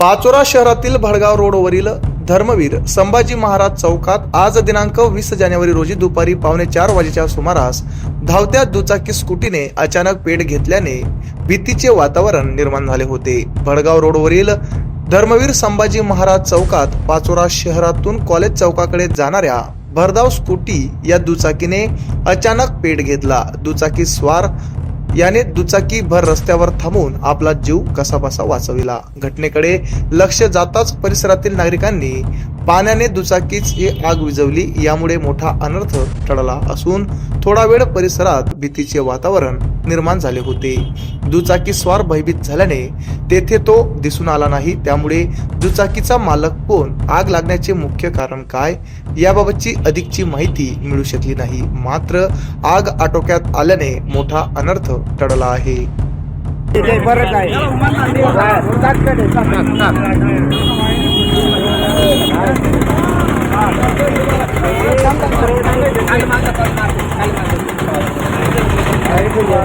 पाचोरा शहरातील भडगाव रोडवरील धर्मवीर संभाजी महाराज चौकात आज दिनांक वीस जानेवारी रोजी दुपारी पावणे चार वाजेच्या सुमारास धावत्या दुचाकी स्कूटीने अचानक पेट घेतल्याने भीतीचे वातावरण निर्माण झाले होते. भडगाव रोडवरील धर्मवीर संभाजी महाराज चौकात पाचोरा शहरातून कॉलेज चौकाकडे जाणाऱ्या भरधाव स्कूटी या दुचाकीने अचानक पेट घेतला. दुचाकी स्वार याने दुचाकी भर रस्त्यावर थांबून आपला जीव कसाबसा वाचविला. घटनेकडे लक्ष जाताच परिसरातील नागरिकांनी पाण्याने दुचाकीची आग विझवली. यामुळे मोठा अनर्थ टळला असून थोडा वेळ परिसरात भीतीचे वातावरण निर्माण झाले होते. दुचाकी स्वार भयभीत झाल्याने तेथे तो दिसून आला नाही. त्यामुळे दुचाकीचा मालक कोण? आग लागण्याचे मुख्य कारण काय? याबाबतची अधिकची माहिती मिळू शकली नाही. मात्र आग आटोक्यात आल्याने मोठा अनर्थ टळला आहे ते बरं काय तात्कडे